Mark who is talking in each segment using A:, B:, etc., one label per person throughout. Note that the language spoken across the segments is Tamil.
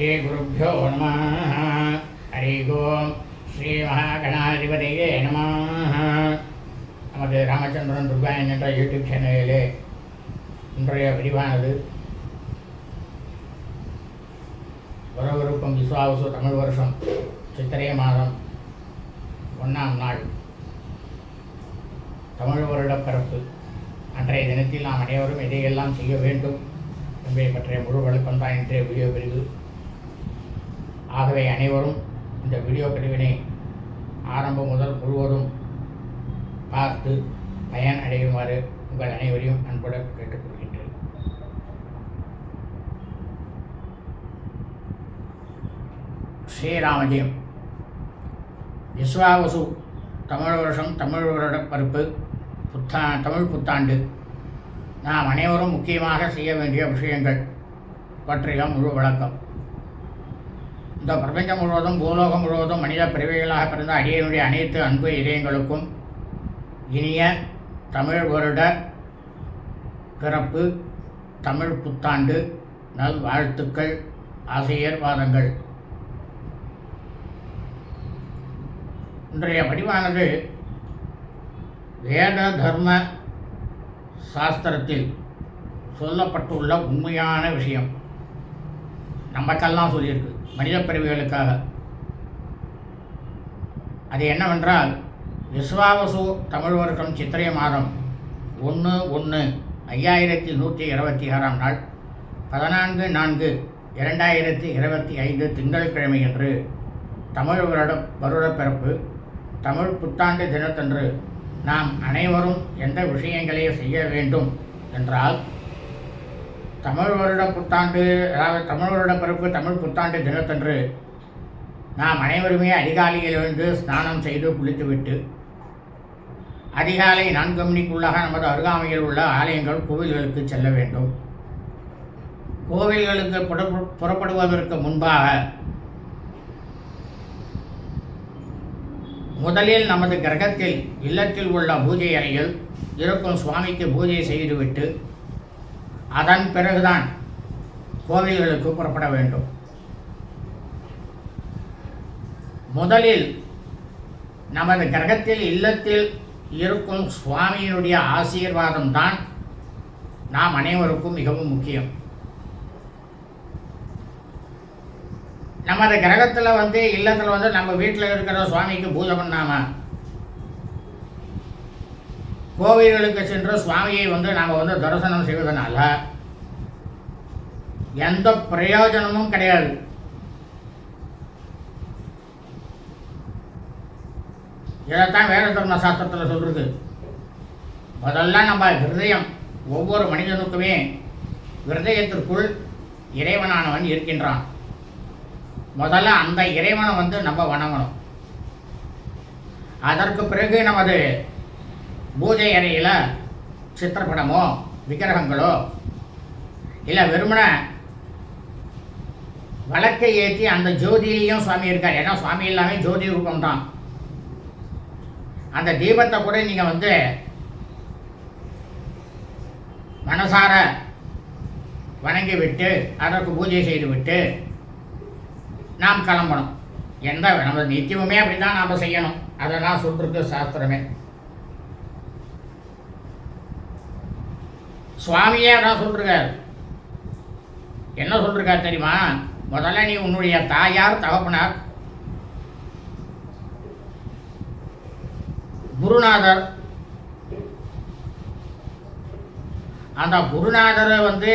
A: ஸ்ரீகுருப்போ நம. ஹரி ஓம். ஸ்ரீ மகாகணாதிபதியே நம. நமது ராமச்சந்திரன் துர்காயன் என்ற யூடியூப் சேனலிலே இன்றைய பிரிவானது வரவிருக்கும் விஸ்வாவசு தமிழ் வருஷம் சித்திரை மாதம் ஒன்றாம் நாள். தமிழ் வருடப்பிறப்பு. அன்றைய தினத்தில் நாம் அனைவரும் இதையெல்லாம் செய்ய வேண்டும் என்பதை பற்றிய முழு வழக்கம் தான் இன்றைய வீடியோ பிரிவு. ஆகவே அனைவரும் இந்த வீடியோ பிரிவினை ஆரம்பம் முதல் முழுவதும் பார்த்து பயன் அடையுமாறு உங்கள் அனைவரையும் அன்புடன் கேட்டுக்கொள்கின்றேன். ஸ்ரீராமஜெயம். விஸ்வாவசு தமிழ் வருஷம் தமிழ் வருட பருப்பு புத்தா தமிழ் புத்தாண்டு. நாம் அனைவரும் முக்கியமாக செய்ய வேண்டிய விஷயங்கள். பற்றிய முழு வழக்கம் இந்த பிரபஞ்சம் முழுவதும் பூலோகம் முழுவதும் மனித பிறவிகளாக பிறந்த அடியனுடைய அனைத்து அன்பு இதயங்களுக்கும் இனிய தமிழ் வருட பிறப்பு தமிழ் புத்தாண்டு நல் வாழ்த்துக்கள் ஆசிரியர்வாதங்கள். இன்றைய படிவானது வேத தர்ம சாஸ்திரத்தில் சொல்லப்பட்டுள்ள உண்மையான விஷயம். நமக்கெல்லாம் சொல்லியிருக்கு. மனித பிறவிகளுக்காக அது என்னவென்றால் விஸ்வாவசு தமிழ் வருடம் சித்திரை மாதம் ஒன்று ஒன்று ஐயாயிரத்தி நூற்றி இருபத்தி ஆறாம் நாள் பதினான்கு நான்கு இரண்டாயிரத்தி இருபத்தி ஐந்து திங்கட்கிழமையன்று தமிழ் வருட வருட பிறப்பு தமிழ் புத்தாண்டு தினத்தன்று நாம் அனைவரும் எந்த விஷயங்களை செய்ய வேண்டும் என்றால் தமிழ் வருட புத்தாண்டு அதாவது தமிழ் வருட பிறப்பு தமிழ் புத்தாண்டு தினத்தன்று நாம் அனைவருமே அதிகாலையில் எழுந்து ஸ்நானம் செய்து குளித்துவிட்டு அதிகாலை நான்கு மணிக்குள்ளாக நமது அருகாமையில் உள்ள ஆலயங்கள் கோவில்களுக்கு செல்ல வேண்டும். கோவில்களுக்கு புறப்படுவதற்கு முன்பாக முதலில் நமது கிரகத்தில் இல்லத்தில் உள்ள பூஜை அறையில் இருக்கும் சுவாமிக்கு பூஜை செய்துவிட்டு அதன் பிறகுதான் கோவில்களுக்கு புறப்பட வேண்டும். முதலில் நமது கிரகத்தில் இல்லத்தில் இருக்கும் சுவாமியினுடைய ஆசீர்வாதம் தான் நாம் அனைவருக்கும் மிகவும் முக்கியம். நமது கிரகத்தில் வந்து இல்லத்தில் வந்து நம்ம வீட்டில் இருக்கிற சுவாமிக்கு பூஜை பண்ணாமல் கோவில்களுக்கு சென்று சுவாமியை வந்து நாம் வந்து தரிசனம் செய்வதனால எந்த பிரயோஜனமும் கிடையாது. இதைத்தான் வேத தர்ம சாஸ்திரத்தில் சொல்றது. முதல்ல நம்ம ஹிருதயம் ஒவ்வொரு மனிதனுக்குமே ஹிருதயத்திற்குள் இறைவனானவன் இருக்கின்றான். முதல்ல அந்த இறைவனை வந்து நம்ம வணங்கணும். அதற்கு பிறகு நமது பூஜை அறையில் சித்திரப்படமோ விக்கிரகங்களோ இல்லை வெறுமனை வழக்கை ஏற்றி அந்த ஜோதியிலையும் சுவாமி இருக்கார். ஏன்னா சுவாமி எல்லாமே ஜோதி ரூபம் தான் அந்த தீபத்தை கூட நீங்கள் வந்து மனசார வணங்கி விட்டு அதற்கு பூஜை செய்து விட்டு நாம் கிளம்பணும். எந்த நம்ம நித்தியமுமே அப்படி தான் நாம் செய்யணும். அதை நான் சாஸ்திரமே. சுவாமியே அதான் சொல்லிருக்கார் என்ன சொல்லிருக்கார் தெரியுமா? முதல்ல நீ உன்னுடைய தாயார் தகப்பனார் குருநாதர். அந்த குருநாதரை வந்து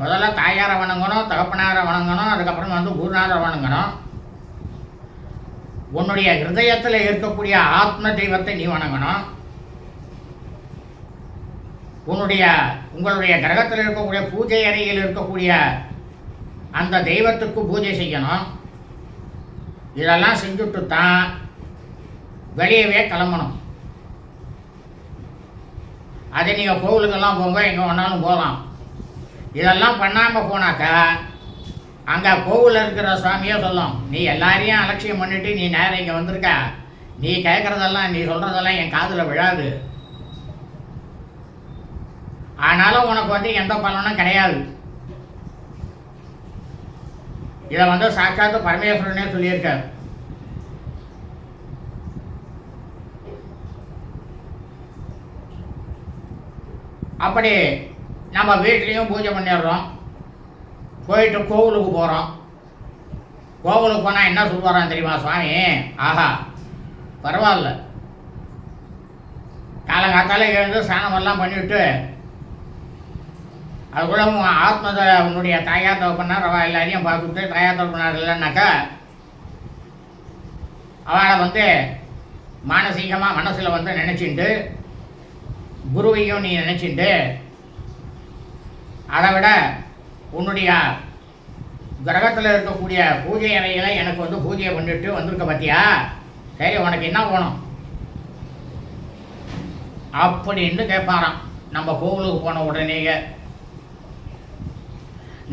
A: முதல்ல தாயாரை வணங்கணும் தகப்பனாரை வணங்கணும் அதுக்கப்புறம் வந்து குருநாதரை வணங்கணும். உன்னுடைய ஹிருதயத்தில் இருக்கக்கூடிய ஆத்ம தெய்வத்தை நீ வணங்கணும். உன்னுடைய உங்களுடைய கிரகத்தில் இருக்கக்கூடிய பூஜை அறையில் இருக்கக்கூடிய அந்த தெய்வத்துக்கு பூஜை செய்யணும். இதெல்லாம் செஞ்சுட்டு தான் வெளியவே கிளம்பணும். அதை நீங்கள் கோவிலுக்கெல்லாம் போங்க எங்கே வேணாலும் போகலாம். இதெல்லாம் பண்ணாமல் போனாக்கா அங்கே கோவிலில் இருக்கிற சுவாமியே சொல்லும் நீ எல்லாரையும் அலட்சியம் பண்ணிவிட்டு நீ நேரம் இங்கே வந்திருக்க. நீ கேட்குறதெல்லாம் நீ சொல்கிறதெல்லாம் என் காதில் விழாது. ஆனாலும் உனக்கு வந்து எந்த பலனும் கிடையாது. இதை வந்து சாட்சாத்து பரமேஸ்வரனே சொல்லியிருக்கார். அப்படி நம்ம வீட்லேயும் பூஜை பண்ணிடுறோம். போயிட்டு கோவிலுக்கு போகிறோம் கோவிலுக்கு போனால் என்ன சொல்லுவாரான் தெரியுமா சுவாமி? ஆஹா பரவாயில்ல. காலங்காத்தால எழுந்து ஸ்நானமெல்லாம் பண்ணிவிட்டு அதுக்குள்ள உன் ஆத்ம உன்னுடைய தாயார் தகப்பனார் அவள் எல்லாரையும் பார்த்துட்டு தாயார் தகப்பனார் இல்லைன்னாக்கா அவளை வந்து மானசீகமாக மனசில் வந்து நினச்சிட்டு குருவையும் நீ நினச்சிட்டு அதை விட உன்னுடைய கிரகத்தில் இருக்கக்கூடிய பூஜை அறையில் எனக்கு வந்து பூஜையை பண்ணிட்டு வந்திருக்க பார்த்தியா சரி உனக்கு என்ன போகணும் அப்படின்னு கேட்பாராம் நம்ம கோவிலுக்கு போன உடனேயே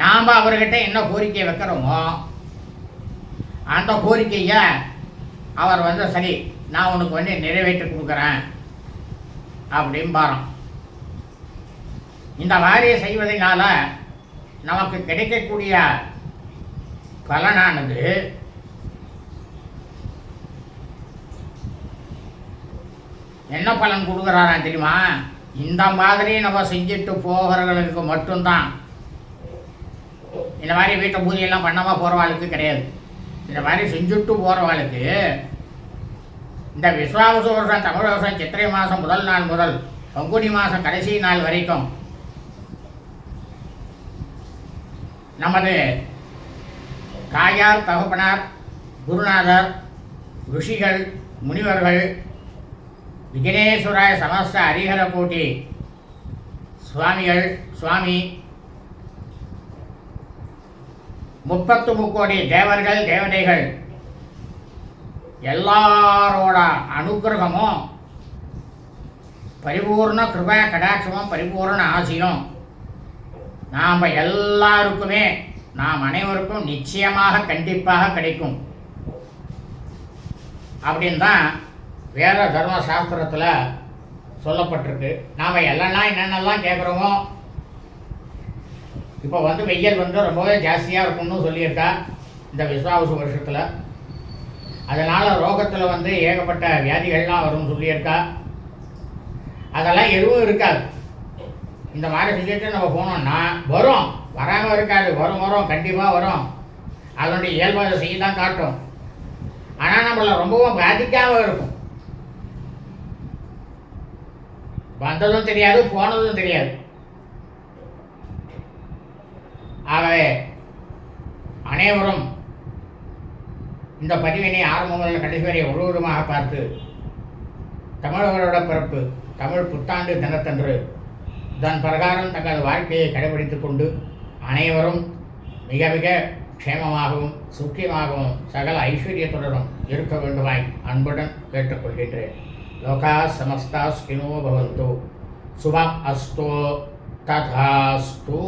A: நாம் அவர்கிட்ட என்ன கோரிக்கை வைக்கிறோமோ அந்த கோரிக்கையை அவர் வந்து சரி நான் உனக்கு வந்து நிறைவேற்றி கொடுக்குறேன் அப்படிம்பாராம் இந்த மாதிரி செய்வதனால நமக்கு கிடைக்கக்கூடிய பலனானது என்ன பலன் கொடுக்குறாரா தெரியுமா? இந்த மாதிரி நம்ம செஞ்சுட்டு போகிறவர்களுக்கு மட்டும்தான். இந்த மாதிரி வீட்டை பூஜையெல்லாம் பண்ணாமல் போகிறவாளுக்கு கிடையாது. இந்த மாதிரி செஞ்சுட்டு போகிறவாளுக்கு இந்த விஸ்வாவசு வருஷம் தமிழ் வருஷம் சித்திரை மாதம் முதல் நாள் முதல் பங்குனி மாதம் கடைசி நாள் வரைக்கும் நமது தாயார் தகப்பனார் குருநாதர் ருஷிகள் முனிவர்கள் விக்னேஸ்வராய சமஸ்த ஹரிஹர கோட்டி சுவாமிகள் சுவாமி முப்பத்து முக்கோடி தேவர்கள் தேவதைகள். எல்லாரோட அனுக்கிரகமும் பரிபூர்ண கிருபா கடாட்சமும் பரிபூர்ண ஆசையும் நாம் எல்லாருக்குமே நாம் அனைவருக்கும் நிச்சயமாக கண்டிப்பாக கிடைக்கும். அப்படின்னு தான் வேத தர்ம சாஸ்திரத்தில் சொல்லப்பட்டிருக்கு. நாம் எல்லாம் என்னென்னலாம் கேட்குறோமோ இப்போ வந்து வெயில் வந்து ரொம்பவே ஜாஸ்தியாக இருக்கும்னு சொல்லியிருக்கா இந்த விஸ்வாவசு வருஷத்தில். அதனால் ரோகத்தில் வந்து ஏகப்பட்ட வியாதிகள்லாம் வரும்னு சொல்லியிருக்கா. அதெல்லாம் எதுவும் இருக்காது. இந்த மாதிரி செஞ்சுட்டு நம்ம போனோம்னா வரும். வராமல் இருக்காது. வரும் வரும். கண்டிப்பாக வரும். அதனுடைய இயல்பாக செய்ய தான் காட்டும். ஆனால் நம்மளை ரொம்பவும் பாதிக்காமல் இருக்கும். வந்ததும் தெரியாது போனதும் தெரியாது. ஆகவே அனைவரும் இந்த பதிவினை ஆரம்பம் முதல் கடைசி வரை ஒருவருமாக பார்த்து தமிழர்களோட பிறப்பு தமிழ் புத்தாண்டு தினத்தன்று தன் பிரகாரம் தங்கள் வாழ்க்கையை கடைபிடித்து கொண்டு அனைவரும் மிக மிக க்ஷேமமாகவும் சுக்கியமாகவும் சகல ஐஸ்வர்யத்துடனும் இருக்க வேண்டுமாய் அன்புடன் கேட்டுக்கொள்கின்றேன். லோகா சமஸ்தா ஸ்கினோ பவந்தோ. சுபம் அஸ்தோ ததாஸ்தோ.